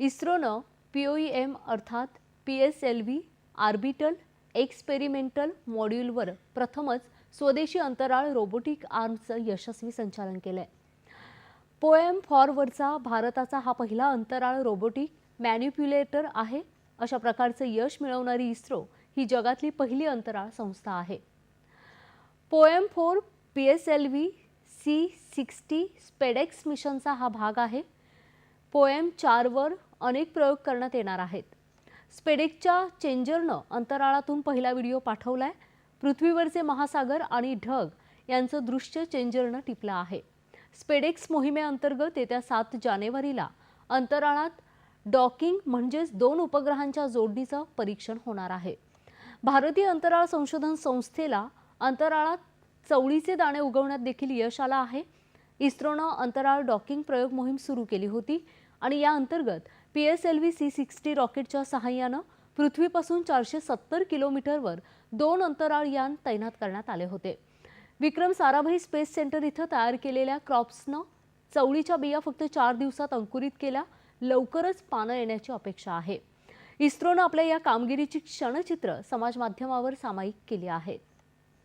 इस्रोनं P O M अर्थात P S L V orbital experimental मॉड्यूलवर प्रथमच स्वदेशी अंतराळ रोबोटिक आर्मचं यशस्वी संचालन केलं आहे पोएम फॉरवरचा भारताचा हा पहिला अंतराळ रोबोटिक मॅन्युप्युलेटर आहे. अशा प्रकारचं यश मिळवणारी इस्रो ही जगातली पहिली अंतराळ संस्था आहे. POEM four P S L V C sixty SPADEX मिशनचा हा भाग आहे. पोएम चारवर अनेक प्रयोग करण्यात येणार आहेत. स्पेडेक्सच्या चेंजरनं अंतराळातून पहिला व्हिडिओ पाठवलाय. पृथ्वीवरचे महासागर आणि ढग यांचं दृश्य चेंजरनं टिपलं आहे. स्पेडेक्स मोहिमेअंतर्गत येत्या सात जानेवारीला अंतराळात डॉकिंग म्हणजेच दोन उपग्रहांच्या जोडणीचं परीक्षण होणार आहे. भारतीय अंतराळ संशोधन संस्थेला अंतराळात चवळीचे दाणे उगवण्यात देखील यश आलं आहे. इस्रोनं अंतराळ डॉकिंग प्रयोग मोहीम सुरू केली होती आणि या अंतर्गत P S L V C sixty रॉकेटच्या सहाय्यानं पृथ्वीपासून चारशे सत्तर किलोमीटरवर दोन अंतराळ यान तैनात करण्यात आले होते. विक्रम साराभाई स्पेस सेंटर इथं तयार केलेल्या क्रॉप्सनं चवळीच्या बिया फक्त चार दिवसात अंकुरित केल्या. लवकरच पानं येण्याची अपेक्षा आहे. इस्रोनं आपल्या या कामगिरीची क्षणचित्र समाज माध्यमावर सामायिक केली आहेत